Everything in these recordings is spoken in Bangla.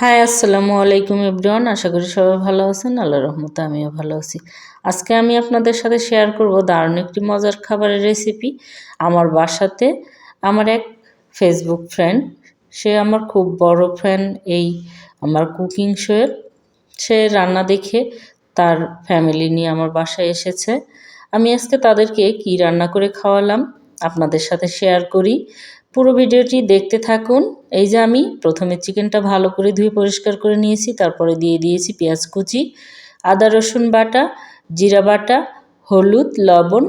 হাই, আসসালামু আলাইকুম এভরিওয়ান আশা করি সবাই ভালো আছেন। আল্লাহ রহমতে আমিও ভালো আছি। আজকে আমি আপনাদের সাথে শেয়ার করব দারুণ একটি মজার খাবারের রেসিপি আমার বাসাতে আমার এক ফেসবুক ফ্রেন্ড সে আমার খুব বড় ফ্রেন্ড এই আমার কুকিং শোয়ের সে রান্না দেখে তার ফ্যামিলি নিয়ে আমার বাসায় এসেছে। আমি আজকে তাদেরকে কি রান্না করে খাওয়ালাম আপনাদের সাথে শেয়ার করি। পুরো ভিডিওটি দেখতে থাকুন। এই যে আমি প্রথমে চিকেনটা ভালো করে ধুয়ে পরিষ্কার করে নিয়েছি, তারপরে দিয়ে দিয়েছি পেঁয়াজ কুচি, আদা রসুন বাটা, জিরা বাটা, হলুদ, লবণ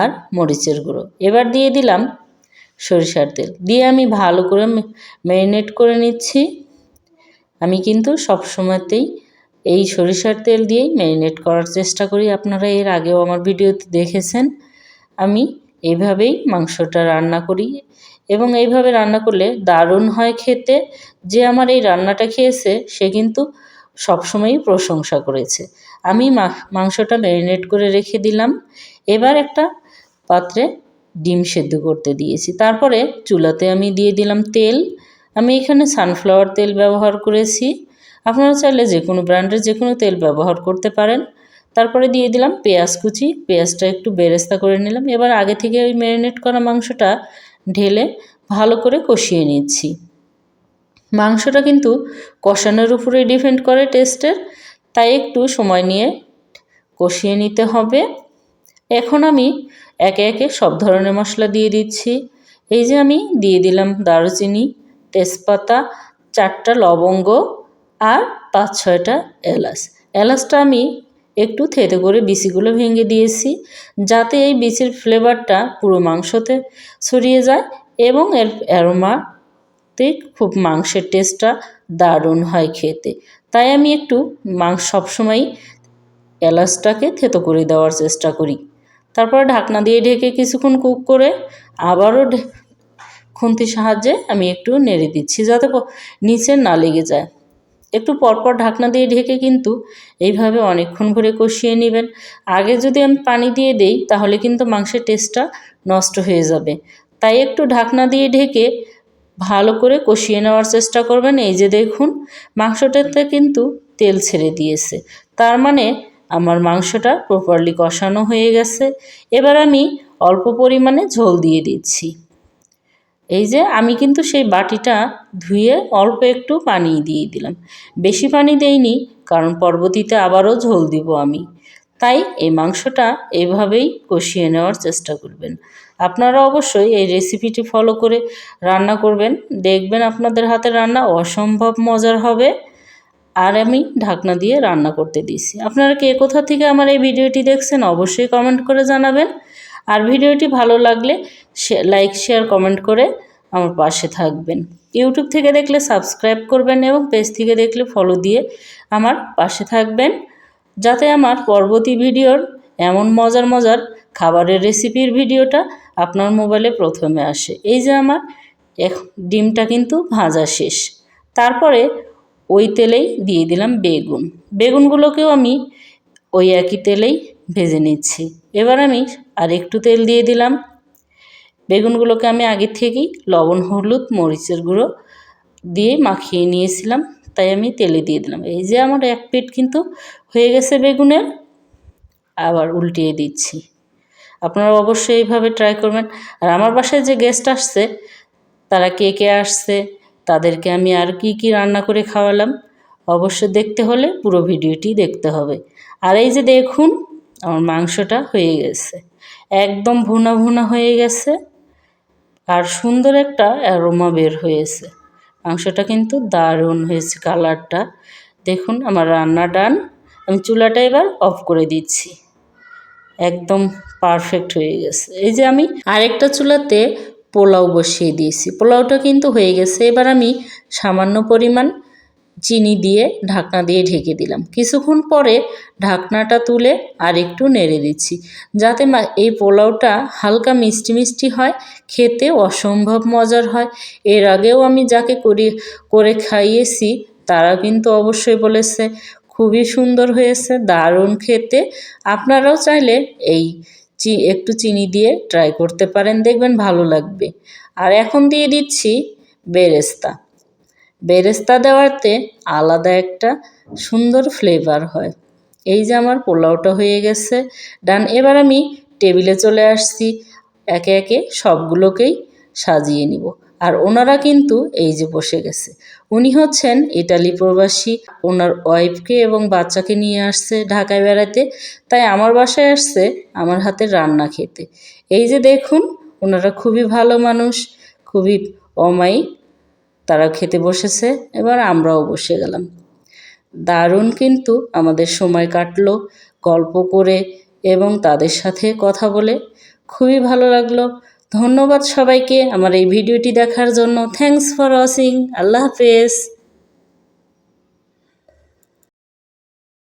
আর মরিচের গুঁড়ো। এবার দিয়ে দিলাম সরিষার তেল। দিয়ে আমি ভালো করে ম্যারিনেট করে নিচ্ছি। আমি কিন্তু সব সময়তেই এই সরিষার তেল দিয়েই ম্যারিনেট করার চেষ্টা করি। আপনারা এর আগেও আমার ভিডিওতে দেখেছেন। আমি এভাবেই মাংসটা রান্না করি। এবং এইভাবে রান্না করলে দারুণ হয় খেতে। যে আমার এই রান্নাটা খেয়েছে, সে কিন্তু সবসময়ই প্রশংসা করেছে। আমি মাংসটা ম্যারিনেট করে রেখে দিলাম। এবার একটা পাত্রে ডিম সেদ্ধ করতে দিয়েছি। তারপরে চুলাতে আমি দিয়ে দিলাম তেল। আমি এখানে সানফ্লাওয়ার তেল ব্যবহার করেছি। আপনারা চাইলে যে কোনো ব্র্যান্ডের যে কোনো তেল ব্যবহার করতে পারেন। তারপরে দিয়ে দিলাম পেঁয়াজ কুচি। পেঁয়াজটা একটু বেরেস্তা করে নিলাম। এবার আগে থেকে ওই ম্যারিনেট করা মাংসটা ঢেলে ভালো করে কষিয়ে নিচ্ছি। মাংসটা কিন্তু কষানোর উপরে ডিপেন্ড করে টেস্টের, তাই একটু সময় নিয়ে কষিয়ে নিতে হবে। এখন আমি একে একে সব ধরনের মশলা দিয়ে দিচ্ছি। এই যে আমি দিয়ে দিলাম দারুচিনি, তেজপাতা, চারটা লবঙ্গ আর পাঁচ ছয়টা এলাচ। এলাচটা আমি একটু থেতে করে বিচিগুলো ভেঙে দিয়েছি, যাতে এই বিচির ফ্লেভারটা পুরো মাংসতে ছড়িয়ে যায় এবং এর অ্যারোমাতে খুব মাংসের টেস্টটা দারুণ হয় খেতে। তাই আমি একটু মাংস সবসময়ই এলাচটাকে থেতো করে দেওয়ার চেষ্টা করি। তারপর ঢাকনা দিয়ে ঢেকে কিছুক্ষণ কুক করে আবারও খুন্তির সাহায্যে আমি একটু নেড়ে দিচ্ছি যাতে নিচে না লেগে যায়। একটু পরপর ঢাকনা দিয়ে ঢেকে কিন্তু এইভাবে অনেকক্ষণ ভরে কষিয়ে নেবেন। আগে যদি আমি পানি দিয়ে দেই, তাহলে কিন্তু মাংসের টেস্টটা নষ্ট হয়ে যাবে। তাই একটু ঢাকনা দিয়ে ঢেকে ভালো করে কষিয়ে নেওয়ার চেষ্টা করবেন। এই যে দেখুন, মাংসটাতে কিন্তু তেল ছেড়ে দিয়েছে। তার মানে আমার মাংসটা প্রপারলি কষানো হয়ে গেছে। এবার আমি অল্প পরিমাণে ঝোল দিয়ে দিচ্ছি। এই যে আমি কিন্তু সেই বাটিটা ধুয়ে অল্প একটু পানি দিয়ে দিলাম। বেশি পানি দেইনি, কারণ পরবর্তীতে আবারও ঝোল দিব আমি। তাই এই মাংসটা এভাবেই কষিয়ে নেওয়ার চেষ্টা করবেন। আপনারা অবশ্যই এই রেসিপিটি ফলো করে রান্না করবেন। দেখবেন আপনাদের হাতে রান্না অসম্ভব মজার হবে। আর আমি ঢাকনা দিয়ে রান্না করতে দিয়েছি। আপনারা কে কোথা থেকে আমার এই ভিডিওটি দেখছেন অবশ্যই কমেন্ট করে জানাবেন। আর ভিডিওটি ভালো লাগলে লাইক শেয়ার কমেন্ট করে আমার পাশে থাকবেন। ইউটিউব থেকে দেখলে সাবস্ক্রাইব করবেন এবং পেজ থেকে দেখলে ফলো দিয়ে আমার পাশে থাকবেন। যাতে আমার পরবর্তী ভিডিওর এমন মজার মজার খাবারের রেসিপির ভিডিওটা আপনার মোবাইলে প্রথমে আসে। এই যে আমার ডিমটা কিন্তু ভাজা শেষ। তারপরে ওই তেলেই দিয়ে দিলাম বেগুন। বেগুনগুলোকেও আমি ওই একই তেলেই ভেজে নিচ্ছি। এবার আমি আর একটু তেল দিয়ে দিলাম। বেগুনগুলোকে আমি আগে থেকেই লবণ, হলুদ, মরিচের গুঁড়ো দিয়ে মাখিয়ে নিয়েছিলাম, তাই আমি তেলে দিয়ে দিলাম। এই যে আমার এক পিট কিন্তু হয়ে গেছে বেগুনের, আবার উল্টিয়ে দিচ্ছি। আপনারা অবশ্যই এইভাবে ট্রাই করবেন। আর আমার বাসায় যে গেস্ট আসছে, তারা কে কে আসছে, তাদেরকে আমি আর কি কি রান্না করে খাওয়ালাম, অবশ্যই দেখতে হলে পুরো ভিডিওটি দেখতে হবে। আর এই যে দেখুন আমার মাংসটা হয়ে গেছে। একদম ভুনা ভুনা হয়ে গেছে আর সুন্দর একটা অ্যারোমা বের হয়েছে। মাংসটা কিন্তু দারুণ হয়েছে কালারটা। দেখুন আমার রান্না ডান। আমি চুলাটা এবার অফ করে দিচ্ছি। একদম পারফেক্ট হয়ে গেছে। এই যে আমি আরেকটা চুলাতে পোলাও বসিয়ে দিয়েছি। পোলাওটা কিন্তু হয়ে গেছে। এবার আমি সামান্য পরিমাণ চিনি দিয়ে ঢাকনা দিয়ে ঢেকে দিলাম। কিছুক্ষণ পরে ঢাকনাটা তুলে আর একটু নেড়ে দিচ্ছি, যাতে এই পোলাওটা হালকা মিষ্টি মিষ্টি হয়, খেতে অসম্ভব মজার হয়। এর আগেও আমি যাকে করি, করে খাইয়েছি তারা কিন্তু অবশ্যই বলেছে, খুবই সুন্দর হয়েছে, দারুণ খেতে। আপনারাও চাইলে এই চি, একটু চিনি দিয়ে ট্রাই করতে পারেন, দেখবেন ভালো লাগবে। আর এখন দিয়ে দিচ্ছি বেরেস্তা। বেরেস্তা দেওয়াতে আলাদা একটা সুন্দর ফ্লেভার হয়। এই যে আমার পোলাওটা হয়ে গেছে। ডান, এবার আমি টেবিলে চলে আসছি। একে একে সবগুলোকেই সাজিয়ে নিব। আর ওনারা কিন্তু এই যে বসে গেছে। উনি হচ্ছেন ইটালি প্রবাসী। ওনার ওয়াইফকে এবং বাচ্চাকে নিয়ে আসছে ঢাকায় বেড়াতে। তাই আমার বাসায় আসছে আমার হাতের রান্না খেতে। এই যে দেখুন, ওনারা খুবই ভালো মানুষ, খুবই অমায়িক। তারা খেতে বসেছে, এবার আমরাও বসে গেলাম। দারুণ কিন্তু আমাদের সময় কাটলো গল্প করে এবং তাদের সাথে কথা বলে। খুবই ভালো লাগল। ধন্যবাদ সবাইকে আমার এই ভিডিওটি দেখার জন্য। থ্যাংকস ফর ওয়াচিং আল্লাহ হাফেজ।